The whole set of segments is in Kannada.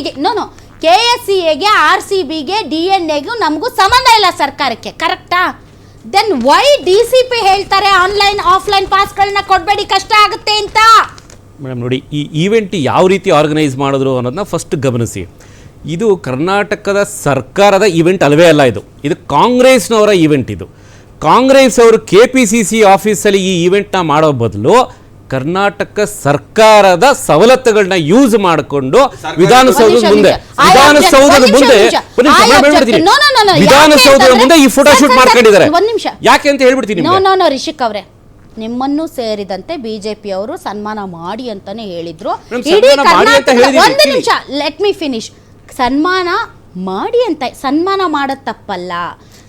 ಸಿಗೆ ನೋ ಕೆ ಎಸ್ ಸಿ ಎಗೆ ಆರ್ ಸಿ ಬಿಗೆ ಡಿ ಎನ್ ಎಗೂ ನಮಗೂ ಸಂಬಂಧ ಇಲ್ಲ ಸರ್ಕಾರಕ್ಕೆ ಕರೆಕ್ಟಾ then why D C P ಹೇಳ್ತಾರೆ ಆನ್ಲೈನ್ ಆಫ್ಲೈನ್ ಪಾಸ್ಗಳನ್ನ ಕೊಡಬೇಡಿ, ಕಷ್ಟ ಆಗುತ್ತೆ ಅಂತ? ಮೇಡಮ್ ನೋಡಿ, ಈ ಈವೆಂಟ್ ಯಾವ ರೀತಿ ಆರ್ಗನೈಸ್ ಮಾಡಿದ್ರು ಅನ್ನೋದನ್ನ ಫಸ್ಟ್ ಗಮನಿಸಿ. ಇದು ಕರ್ನಾಟಕದ ಸರ್ಕಾರದ ಈವೆಂಟ್ ಅಲ್ಲವೇ ಅಲ್ಲ ಇದು. ಇದು ಕಾಂಗ್ರೆಸ್ನವರ ಈವೆಂಟ್ ಇದು. ಕಾಂಗ್ರೆಸ್ ಅವರು ಕೆ ಪಿ ಸಿ ಸಿ ಆಫೀಸಲ್ಲಿ ಈ ಈವೆಂಟ್ನ ಮಾಡೋ ಬದಲು ಕರ್ನಾಟಕ ಸರ್ಕಾರದ ಸವಲತ್ತುಗಳನ್ನ ಯೂಸ್ ಮಾಡಿಕೊಂಡು ವಿಧಾನಸೌಧದ ಮುಂದೆ. ವಿಧಾನಸೌಧದ ಮುಂದೆ ವಿಧಾನಸೌಧದ ಮುಂದೆ ಈ ಫೋಟೋ ಶೂಟ್ ಮಾಡ್ಕೊಂಡಿದ್ದಾರೆ. ಒಂದ್ ನಿಮಿಷ. ಯಾಕೆ ಅಂತ ಹೇಳ್ಬಿಡ್ತೀನಿ ರಿಷಿಕ್ ಅವರೇ ನಿಮ್ಮನ್ನು ಸೇರಿದಂತೆ ಬಿಜೆಪಿ ಅವರು ಸನ್ಮಾನ ಮಾಡಿ ಅಂತಾನೆ ಹೇಳಿದ್ರು. ಒಂದು ನಿಮಿಷ ಲೆಟ್ ಮಿ ಫಿನಿಶ್ ಸನ್ಮಾನ ಮಾಡಿ ಅಂತ ಸನ್ಮಾನ ಮಾಡೋದು ತಪ್ಪಲ್ಲ.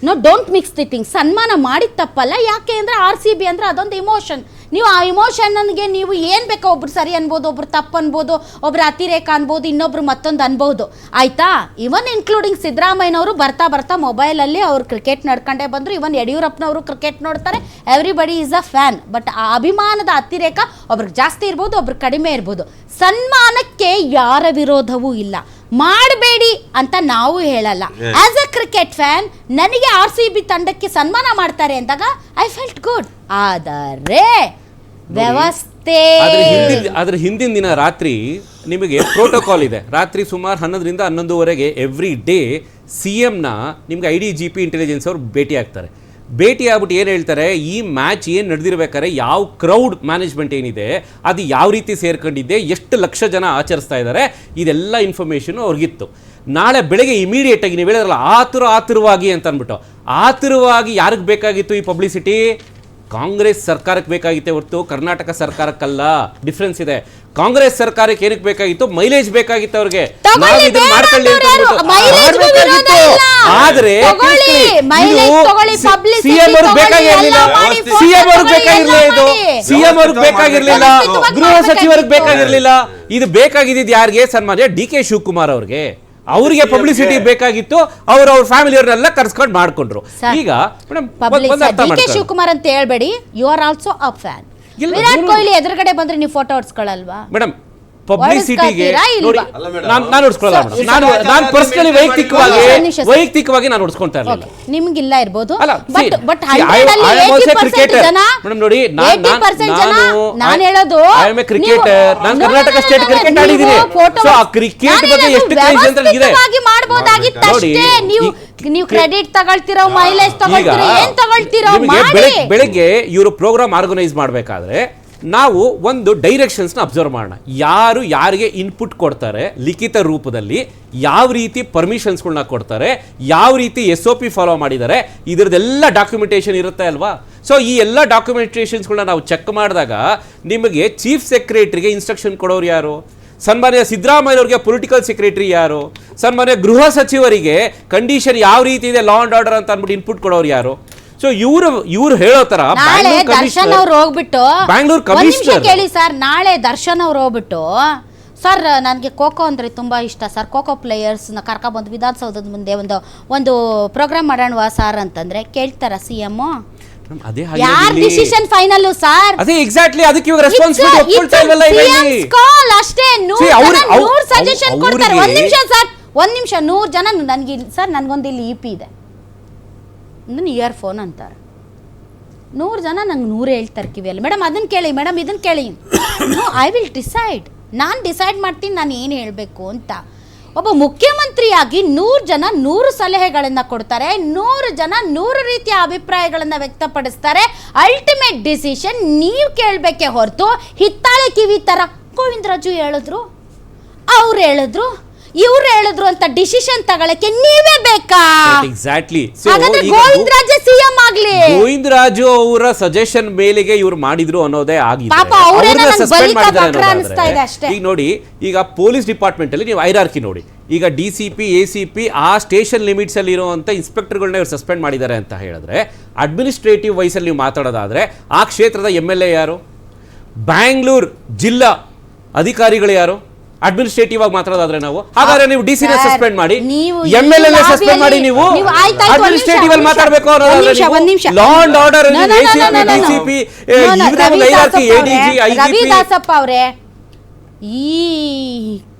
No don't mix the thing ಸನ್ಮಾನ ಮಾಡಿದ ತಪ್ಪಲ್ಲ. ಯಾಕೆ ಅಂದ್ರೆ ಆರ್ ಸಿ ಬಿ ಅಂದ್ರೆ ಅದೊಂದು ಇಮೋಷನ್ ನೀವು ಆ ಇಮೋಷನ್ಗೆ ನೀವು ಏನು ಬೇಕೋ ಒಬ್ರು ಸರಿ ಅನ್ಬೋದು ಒಬ್ರು ತಪ್ಪು ಅನ್ಬೋದು ಒಬ್ರು ಅತಿರೇಕ ಅನ್ಬೋದು ಇನ್ನೊಬ್ರು ಮತ್ತೊಂದು ಅನ್ಬೋದು. ಆಯ್ತಾ? ಇವನ್ ಇನ್ಕ್ಲೂಡಿಂಗ್ ಸಿದ್ದರಾಮಯ್ಯನವರು ಬರ್ತಾ ಬರ್ತಾ ಮೊಬೈಲಲ್ಲಿ ಅವ್ರು ಕ್ರಿಕೆಟ್ ನಡ್ಕೊಂಡೇ ಬಂದರು. ಇವನ್ ಯಡಿಯೂರಪ್ಪನವರು ಕ್ರಿಕೆಟ್ ನೋಡ್ತಾರೆ. Everybody is a fan but ಆ ಅಭಿಮಾನದ ಅತಿರೇಕ ಒಬ್ರಿಗೆ ಜಾಸ್ತಿ ಇರ್ಬೋದು ಒಬ್ರಿಗೆ ಕಡಿಮೆ ಇರ್ಬೋದು. ಸನ್ಮಾನಕ್ಕೆ ಯಾರ ವಿರೋಧವೂ ಇಲ್ಲ. ಮಾಡಬೇಡಿ ಅಂತ ನಾವು ಹೇಳಲ್ಲ. ಆಸ್ ಅ ಕ್ರಿಕೆಟ್ ಫ್ಯಾನ್ ನನಗೆ ಆರ್ ಸಿ ಬಿ ತಂಡಕ್ಕೆ ಸನ್ಮಾನ ಮಾಡ್ತಾರೆ ಅಂದಾಗ ಐ ಫೆಲ್ಟ್ ಗುಡ್ ಆದರೆ ವ್ಯವಸ್ಥೆ. ಅದ್ರ ಹಿಂದಿನ ದಿನ ರಾತ್ರಿ ನಿಮಗೆ ಪ್ರೋಟೋಕಾಲ್ ಇದೆ. ರಾತ್ರಿ ಸುಮಾರು ಹನ್ನೊಂದರಿಂದ ಹನ್ನೊಂದುವರೆಗೆ ಎವ್ರಿ ಡೇ ಸಿ ಎಂನ ನಿಮ್ಗೆ I D G P intelligence ಅವ್ರು ಭೇಟಿ ಆಗ್ತಾರೆ. ಭೇಟಿ ಆಗ್ಬಿಟ್ಟು ಏನು ಹೇಳ್ತಾರೆ? ಈ ಮ್ಯಾಚ್ ಏನು ನಡೆದಿರ್ಬೇಕಾದ್ರೆ ಯಾವ ಕ್ರೌಡ್ ಮ್ಯಾನೇಜ್ಮೆಂಟ್ ಏನಿದೆ ಅದು ಯಾವ ರೀತಿ ಸೇರ್ಕೊಂಡಿದೆ ಎಷ್ಟು ಲಕ್ಷ ಜನ ಆಚರಿಸ್ತಾ ಇದ್ದಾರೆ ಇದೆಲ್ಲ ಇನ್ಫಾರ್ಮೇಷನು ಅವ್ರಿಗಿತ್ತು ನಾಳೆ ಬೆಳಗ್ಗೆ ಇಮಿಡಿಯೇಟಾಗಿ ನೀವು ಹೇಳಿದ್ರಲ್ಲ ಆತುರ ಆತುರವಾಗಿ ಅಂತ ಅಂದ್ಬಿಟ್ಟು ಆತುರವಾಗಿ ಯಾರಿಗೆ ಬೇಕಾಗಿತ್ತು ಈ ಪಬ್ಲಿಸಿಟಿ ಕಾಂಗ್ರೆಸ್ ಸರ್ಕಾರಕ್ಕೆ ಬೇಕಾಗಿತ್ತೆ ಹೊರತು ಕರ್ನಾಟಕ ಸರ್ಕಾರಕ್ಕಲ್ಲ. ಡಿಫ್ರೆನ್ಸ್ ಇದೆ. ಕಾಂಗ್ರೆಸ್ ಸರ್ಕಾರಕ್ಕೆ ಏನಕ್ಕೆ ಬೇಕಾಗಿತ್ತು? ಮೈಲೇಜ್ ಬೇಕಾಗಿತ್ತು ಅವ್ರಿಗೆ. ಆದ್ರೆ ಸಿಎಂ ಅವ್ರಿಗೆ ಬೇಕಾಗಿರ್ಲಿಲ್ಲ. ಸಿಎಂ ಅವ್ರಿಗೆ ಬೇಕಾಗಿರ್ಲಿಲ್ಲ ಇದು. ಸಿಎಂ ಅವ್ರಿಗೆ ಬೇಕಾಗಿರ್ಲಿಲ್ಲ. ಗೃಹ ಸಚಿವರಿಗೆ. ಬೇಕಾಗಿರ್ಲಿಲ್ಲ. ಇದು ಬೇಕಾಗಿದ್ದು ಯಾರಿಗೆ? ಸನ್ಮಾನ್ಯ ಡಿ ಕೆ ಶಿವಕುಮಾರ್ ಅವ್ರಿಗೆ. ಅವರಿಗೆ ಪಬ್ಲಿಸಿಟಿ ಬೇಕಾಗಿತ್ತು ಅವ್ರ ಅವ್ರ ಫ್ಯಾಮಿಲಿಯವ್ರನ್ನೆಲ್ಲ ಕರ್ಸ್ಕೊಂಡು ಮಾಡ್ಕೊಂಡ್ರು. ಈಗ ಮೇಡಮ್ ಒಂದು ಅರ್ಥ ಡಿ ಕೆ ಮಾಡ್ಕೊಳ್ಳಿ. ಶಿವಕುಮಾರ್ ಅಂತ ಹೇಳ್ಬೇಡಿ you are also a fan ಇಲ್ಲ, ವಿರಾಟ್ ಕೊಹ್ಲಿ ಎದುರುಗಡೆ ಬಂದ್ರೆ ನೀವು ಫೋಟೋ ಹೊಡ್ಸ್ಕೊಳಲ್ವಾ ಮೇಡಮ್ ಪಬ್ಲಿಸಿಟಿಗೆ ನೋಡಿ. ನಾನು ನಾನು ನಾನು ನಾನು ಪರ್ಸನಲಿ ವೈಯಕ್ತಿಕವಾಗಿ. ವೈಯಕ್ತಿಕವಾಗಿ ನಾನು ಹೊಡ್ಸ್ಕೊಂತಾ ಇರಲಿಲ್ಲ ನಿಮ್ಗಿಲ್ಲ ಇರ್ಬೋದು ಬಟ್ ಬಟ್. ಜನ ನೋಡಿ, ನಾನ್- ನಾನ್- ಹೇಳೋದು ಐ am a cricketer. ನಾನು ಕರ್ನಾಟಕ ಸ್ಟೇಟ್ ಕ್ರಿಕೆಟ್ ಆಡಿದೀನಿ ಸೋ ಆ ಕ್ರಿಕೆಟ್ ಬಗ್ಗೆ ಎಷ್ಟು ಕ್ರೇಜ್ ಅಂತ ಇದೆ ನೋಡಿ, ಅಷ್ಟೇ ನೀವು ನೀವು ಕ್ರೆಡಿಟ್ ತಗೊಳ್ತಿರೋ ಮೈಲೇಜ್ ತಗೊಳ್ತಿರೋ ಏನ್ ತಗೊಳ್ತಿರೋ ಬೆಳಗ್ಗೆ ಇವರು ಪ್ರೋಗ್ರಾಮ್ ಆರ್ಗನೈಸ್ ಮಾಡಬೇಕಾದ್ರೆ ನಾವು ಒಂದು ಡೈರೆಕ್ಷನ್ಸ್ನ ಅಬ್ಸರ್ವ್ ಮಾಡೋಣ. ಯಾರು ಯಾರಿಗೆ ಇನ್ಪುಟ್ ಕೊಡ್ತಾರೆ, ಲಿಖಿತ ರೂಪದಲ್ಲಿ ಯಾವ ರೀತಿ ಪರ್ಮಿಷನ್ಸ್ಗಳನ್ನ ಕೊಡ್ತಾರೆ, ಯಾವ ರೀತಿ ಎಸ್ ಒ ಪಿ ಫಾಲೋ ಮಾಡಿದ್ದಾರೆ ಇದರದೆಲ್ಲ ಡಾಕ್ಯುಮೆಂಟೇಷನ್ ಇರುತ್ತೆ ಅಲ್ವಾ? ಸೊ ಈ ಎಲ್ಲ ಡಾಕ್ಯುಮೆಂಟೇಷನ್ಸ್ಗಳನ್ನ ನಾವು ಚೆಕ್ ಮಾಡಿದಾಗ ನಿಮಗೆ ಚೀಫ್ ಸೆಕ್ರೆಟರಿಗೆ ಇನ್ಸ್ಟ್ರಕ್ಷನ್ ಕೊಡೋರು ಯಾರು? ಸನ್ಮಾನ್ಯ ಸಿದ್ದರಾಮಯ್ಯವ್ರಿಗೆ ಪೊಲಿಟಿಕಲ್ ಸೆಕ್ರೆಟರಿ ಯಾರು? ಸನ್ಮಾನ್ಯ ಗೃಹ ಸಚಿವರಿಗೆ ಕಂಡೀಷನ್ ಯಾವ ರೀತಿ ಇದೆ ಲಾ ಅಂಡ್ ಆರ್ಡರ್ ಅಂತ ಅಂದ್ಬಿಟ್ಟು ಇನ್ಪುಟ್ ಕೊಡೋರು ಯಾರು? ಸೊ ಇವರು ಇವ್ರು ಹೇಳೋ ತರ ನಾಳೆ ದರ್ಶನ್ ಅವ್ರು ಹೋಗ್ಬಿಟ್ಟು ಬ್ಯಾಂಗ್ಳೂರ್ ಕಮಿಷನರ್. ಕೇಳಿ ಸರ್ ನಾಳೆ ದರ್ಶನ್ ಅವ್ರು ಹೋಗ್ಬಿಟ್ಟು ಸರ್ ನನಗೆ ಖೋಖೋ ಅಂದರೆ ತುಂಬ ಇಷ್ಟ ಸರ್. ಖೋಖೋ ಪ್ಲೇಯರ್ಸ್ನ ಕರ್ಕೊಬಂದು ವಿಧಾನಸೌಧದ ಮುಂದೆ ಒಂದು ಒಂದು ಪ್ರೋಗ್ರಾಮ್ ಮಾಡೋಣವಾ ಸರ್ ಅಂತಂದ್ರೆ ಕೇಳ್ತಾರ ಸಿ ಎಂ ಯಾರ್ ಡಿಸಿಷನ್ ಫೈನಲ್ ಸರ್? ಅದೇ ಎಕ್ಸಾಕ್ಟ್ಲಿ ಅದಕ್ಕೆ ಇವಾಗ ರೆಸ್ಪಾನ್ಸಿಬಿಲಿಟಿ ಒಪ್ಕೊಳ್ತಾ ಇಲ್ವಲ್ಲ ಕಾಲ್ ಅಷ್ಟೇ ಸಜೆಷನ್ ಕೊಡ್ತಾರೆ. ಒಂದ್ ನಿಮಿಷ ಸರ್ ಒಂದು ನಿಮಿಷ ನೂರ್ ಜನ ನನ್ಗೆ ಸರ್ ನನ್ಗೊಂದು ಇಲ್ಲಿ ಇಪಿ ಪಿ ಇದೆ. ನನ್ನ ಇಯರ್ ಫೋನ್ ಅಂತಾರೆ. ನೂರು ಜನ ನಂಗೆ ನೂರು ಹೇಳ್ತಾರೆ ಕಿವಿಯಲ್ಲಿ. ಮೇಡಮ್ ಅದನ್ನು ಕೇಳಿ, ಮೇಡಮ್ ಇದನ್ನು ಕೇಳಿ. ನೋ ಐ ವಿಲ್ ಡಿಸೈಡ್ ನಾನು ಡಿಸೈಡ್ ಮಾಡ್ತೀನಿ, ನಾನು ಏನು ಹೇಳಬೇಕು ಅಂತ. ಒಬ್ಬ ಮುಖ್ಯಮಂತ್ರಿಯಾಗಿ ನೂರು ಜನ ನೂರು ಸಲಹೆಗಳನ್ನು ಕೊಡ್ತಾರೆ, ನೂರು ಜನ ನೂರು ರೀತಿಯ ಅಭಿಪ್ರಾಯಗಳನ್ನು ವ್ಯಕ್ತಪಡಿಸ್ತಾರೆ. ಅಲ್ಟಿಮೇಟ್ ಡಿಸಿಷನ್ ನೀವು ಕೇಳಬೇಕೇ ಹೊರತು ಹಿತ್ತಾಳೆ ಕಿವಿ ಥರ ಗೋವಿಂದರಾಜು ಹೇಳಿದ್ರು, ಅವ್ರು ಹೇಳಿದ್ರು ಇವ್ರು ಹೇಳಿದ್ರು ಅಂತ ಡಿಸಿಷನ್ ತಗೊಳಕ್ಕೆ ನೀವೇ ಬೇಕಾ? ಎಕ್ಸಾಕ್ಟ್ಲಿ ಹಾಗಾದ್ರೆ ಗೋವಿಂದರಾಜೇ ಸಿಎಂ ಆಗ್ಲಿ. ಗೋವಿಂದರಾಜು ಅವರ ಸಜೆಷನ್ ಮೇಲೆಗೆ ಇವ್ರು ಮಾಡಿದ್ರು ಅನ್ನೋದೇ ಆಗಿದೆ. ಪಾಪ ಅವ್ರೇನೋ ಅವ್ರನ್ನ ನಂಗ್ ಬಕ್ರ ಅನ್ನೋದಾದ್ರೆ, ಅನಿಸ್ತಾ ಇದೆ ಅಷ್ಟೇ. ಈಗ ನೋಡಿ ಈಗ ಪೊಲೀಸ್ ಡಿಪಾರ್ಟ್ಮೆಂಟ್ ಅಲ್ಲಿ ನೀವು ಐರಾರ್ಕಿ ನೋಡಿ. ಈಗ D C P A C P ಆ ಸ್ಟೇಷನ್ ಲಿಮಿಟ್ಸ್ ಅಲ್ಲಿ ಇರುವಂತ ಇನ್ಸ್ಪೆಕ್ಟರ್ಗಳನ್ನ ಇವ್ರು ಸಸ್ಪೆಂಡ್ ಮಾಡಿದ್ದಾರೆ ಅಂತ ಹೇಳಿದ್ರೆ ಅಡ್ಮಿನಿಸ್ಟ್ರೇಟಿವ್ ವಯಸ್ಸಲ್ಲಿ ನೀವು ಮಾತಾಡೋದಾದ್ರೆ ಆ ಕ್ಷೇತ್ರದ ಎಂ ಎಲ್ ಎ ಯಾರು? ಬ್ಯಾಂಗ್ಳೂರ್ ಜಿಲ್ಲಾ ಅಧಿಕಾರಿಗಳು ಯಾರು? ಅಡ್ಮಿನಿಸ್ಟ್ರೇಟಿವ್ ಆಗಿ ಮಾತಾಡೋದಾದ್ರೆ ನಾವು ಹಾಗಾದ್ರೆ ನೀವು ಡಿ ಸಿ ಸಸ್ಪೆಂಡ್ ಮಾಡಿ ಎಂ ಎಲ್ ಸಸ್ಪೆಂಡ್ ಮಾಡಿ ನೀವು ಅಡ್ಮಿನಿಸ್ಟ್ರೇಟಿವ್ ಅಲ್ಲಿ ಮಾತಾಡಬೇಕು. Law and order. DCP ADG ಅವ್ರೆ, ಈ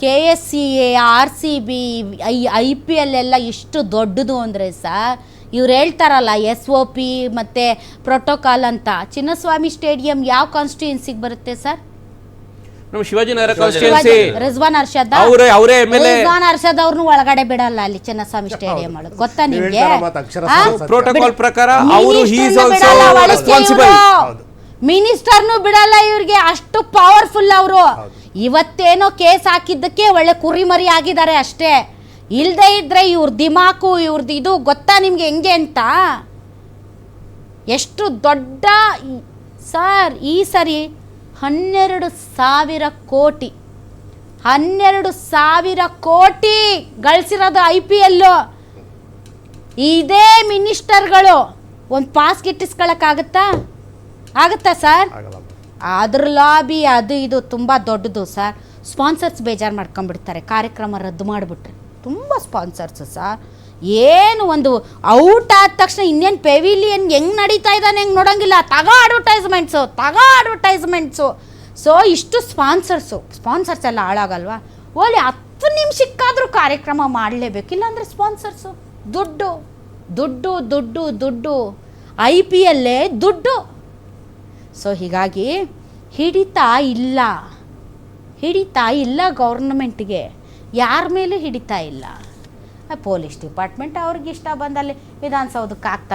K S C A R C B I I P L ಎಲ್ಲ ಎಷ್ಟು ದೊಡ್ಡದು ಅಂದರೆ ಸರ್ ಇವ್ರು ಹೇಳ್ತಾರಲ್ಲ ಎಸ್ ಒ ಪಿ ಮತ್ತು ಪ್ರೋಟೋಕಾಲ್ ಅಂತ ಚಿನ್ನಸ್ವಾಮಿ ಸ್ಟೇಡಿಯಂ ಯಾವ ಕಾನ್ಸ್ಟಿಟ್ಯೂನ್ಸಿಗೆ ಬರುತ್ತೆ ಸರ್ ನಮ್ಮ ಶಿವಾಜಿನಗರ ಶಿವಾಜಿ- ಕಾನ್ಸ್ಟಿಟ್ಯೂನ್ಸಿ ರಿಜ್ವಾನ್ ಅರ್ಷದ್ ಅವರೇ ಅವರೇ ಎಂಎಲ್ಎ ಎಲ್ ರಿಜ್ವಾನ್ ಅರ್ಷದ್ ಅವ್ರನ್ನೂ ಒಳಗಡೆ ಬಿಡಲ್ಲ ಅಲ್ಲಿ ಚನ್ನಸ್ವಾಮಿ ಸ್ಟೇಡಿಯಂ ಅಲ್ಲಿ. ಗೊತ್ತಾ ನಿಮಗೆ. ಪ್ರೋಟೋಕಾಲ್ ಪ್ರಕಾರ ಅವರು ಹಿ ಇಸ್ ಮಿನಿಸ್ಟರ್ನೂ ಆಲ್ಸೋ ರೆಸ್ಪಾನ್ಸಿಬಲ್. ಮಿನಿಸ್ಟರ್ನು ಬಿಡಲ್ಲ ಇವ್ರಿಗೆ ಅಷ್ಟು ಪವರ್ಫುಲ್ ಅವರು. ಇವತ್ತೇನೋ ಕೇಸ್ ಹಾಕಿದ್ದಕ್ಕೆ ಒಳ್ಳೆ ಕುರಿಮರಿ ಆಗಿದ್ದಾರೆ ಅಷ್ಟೇ. ಇಲ್ಲದೆ ಇದ್ರೆ ಇವ್ರ ದಿಮಾಕು ಇವ್ರದ್ದು ಇದು ಗೊತ್ತಾ ನಿಮ್ಗೆ ಹೆಂಗೆ ಅಂತ? ಎಷ್ಟು ದೊಡ್ಡ ಸರ್ ಈ ಸರಿ ಹನ್ನೆರಡು ಸಾವಿರ ಕೋಟಿ. ಹನ್ನೆರಡು ಸಾವಿರ ಕೋಟಿ ಗಳಿಸಿರೋದು ಐ ಪಿ ಎಲ್ಲು. ಇದೇ ಮಿನಿಸ್ಟರ್ಗಳು. ಒಂದು ಪಾಸ್ ಗಿಟ್ಟಿಸ್ಕೊಳಕ್ಕಾಗತ್ತಾ? ಆಗುತ್ತಾ ಸರ್? ಅದ್ರ ಲಾಬಿ ಅದು ಇದು ತುಂಬ ದೊಡ್ಡದು ಸರ್. ಸ್ಪಾನ್ಸರ್ಸ್ ಬೇಜಾರು ಮಾಡ್ಕೊಂಡ್ಬಿಡ್ತಾರೆ. ಕಾರ್ಯಕ್ರಮ ರದ್ದು ಮಾಡಿಬಿಟ್ರೆ. ತುಂಬ ಸ್ಪಾನ್ಸರ್ಸು ಸರ್. ಏನು ಒಂದು ಔಟ್ ಆದ ತಕ್ಷಣ ಇನ್ನೇನು ಪೆವಿಲಿಯನ್ ಹೆಂಗೆ ನಡೀತಾ ಇದ್ದಾನೆ ಹೆಂಗೆ ನೋಡೋಂಗಿಲ್ಲ. ತಗೋ ಅಡ್ವರ್ಟೈಸ್ಮೆಂಟ್ಸು ತಗೋ ಅಡ್ವರ್ಟೈಸ್ಮೆಂಟ್ಸು ಸೊ ಇಷ್ಟು ಸ್ಪಾನ್ಸರ್ಸು ಸ್ಪಾನ್ಸರ್ಸ್ ಎಲ್ಲ ಹಾಳಾಗಲ್ವಾ? ಓಲಿ ಹತ್ತು ನಿಮಿಷಕ್ಕಾದರೂ ಕಾರ್ಯಕ್ರಮ ಮಾಡಲೇಬೇಕು. ಇಲ್ಲಾಂದರೆ ಸ್ಪಾನ್ಸರ್ಸು ದುಡ್ಡು ದುಡ್ಡು ದುಡ್ಡು ದುಡ್ಡು. ಐ ಪಿ ಎಲ್ಲೇ ದುಡ್ಡು. ಸೊ ಹೀಗಾಗಿ ಹಿಡಿತಾ ಇಲ್ಲ. ಹಿಡಿತಾ ಇಲ್ಲ ಗೌರ್ನಮೆಂಟ್ಗೆ ಯಾರ ಮೇಲೂ ಹಿಡಿತಾ ಇಲ್ಲ? ಪೊಲೀಸ್ ಡಿಪಾರ್ಟ್ಮೆಂಟ್ ಅವ್ರಿಗೆ ಇಷ್ಟ ಬಂದಲ್ಲಿ ವಿಧಾನಸೌಧಕ್ಕೆ ಹಾಕ್ತಾರೆ